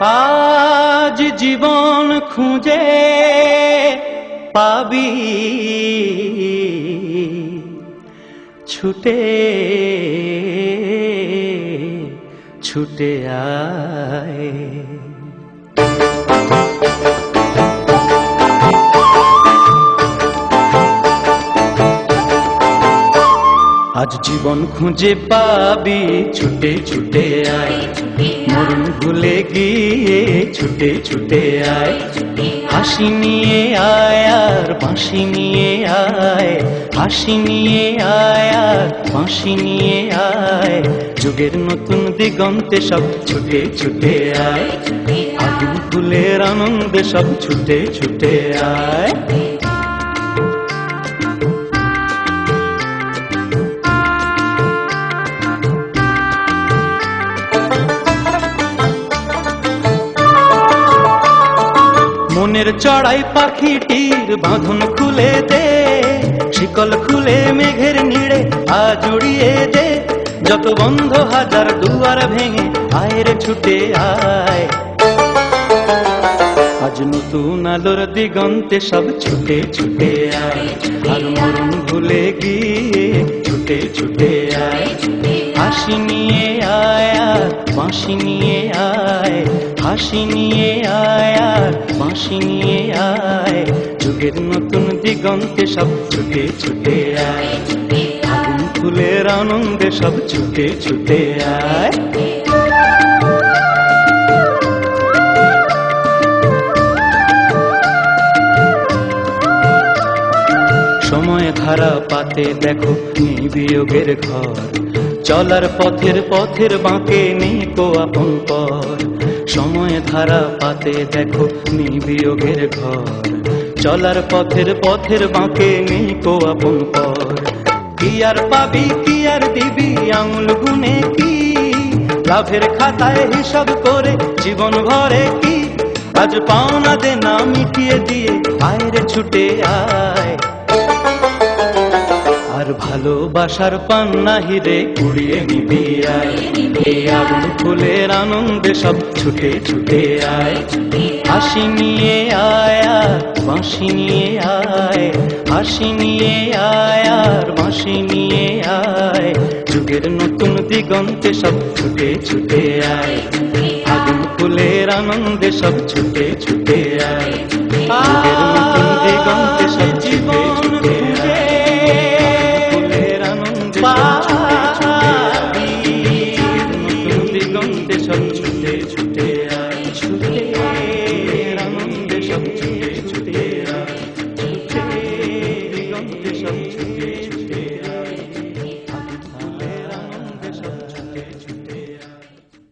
আজ জীবন খুঁজে পাবি। ছুটে ছুটে আয়। আজ জীবন খুঁজে পাবি ছুটে ছুটে আয়। মরণ ভুলে গিয়ে ছুটে ছুটে আয়। হাসি নিয়ে আয় আর বাঁশি নিয়ে আয়। হাসি নিয়ে আয় আর বাঁশি নিয়ে আয়। যুগের নতুন দিগন্তে সব ছুটে ছুটে আয়। আগুন ফুলের আনন্দে সব ছুটে ছুটে আয়। মনের চড়াই পাখিটির বাঁধন খুলে দে, শিকল খুলে মেঘের নিড়ে আজ উড়িয়ে দে। যত বন্ধ হাজার দুয়ার ভেঙে আয়ের ছুটে আয়। আজ নতুন আলোর দিগন্তে সব ছুটে ছুটে আয়। আর ভুলে গিয়ে ছুটে ছুটে আয়। হাসি নিয়ে আয় বাঁশি নিয়ে আয়। হাসি নিয়ে আয় আর বাঁশি নিয়ে আয়। যুগের নতুন দিগন্তে সব ছুটে ছুটে আয়। আগুন ফুলের আনন্দে সব ছুটে ছুটে আয়। সময় ধারা পাতে দেখো নেই বিয়োগের ঘর। চলার পথের পথের বাঁকে নেই কো আপন পর সময় ধারা পাতে দেখো নেই বিয়োগের ঘর। চলার পথের পথের বাঁকে নেই কো আপন পর কি আর পাবি, কি আর দিবি আঙুল গুনে কি? লাভের খাতায় হিসাব করে জীবন ভরে কি? আজ পাওনা দে না মিটিয়ে দিয়ে আয়রে ছুটে আয়। ভালোবাসার পান্না হিরে কুড়িয়ে নিবি আয়। ফুলের আনন্দে সব ছুটে ছুটে আয়। হাসি নিয়ে আয় আর বাঁশি নিয়ে আয়। হাসি নিয়ে আয় আর বাঁশি নিয়ে আয়। যুগের নতুন দিগন্তে সব ছুটে ছুটে আয়। আগুন ফুলের আনন্দে সব ছুটে ছুটে আয়। bye.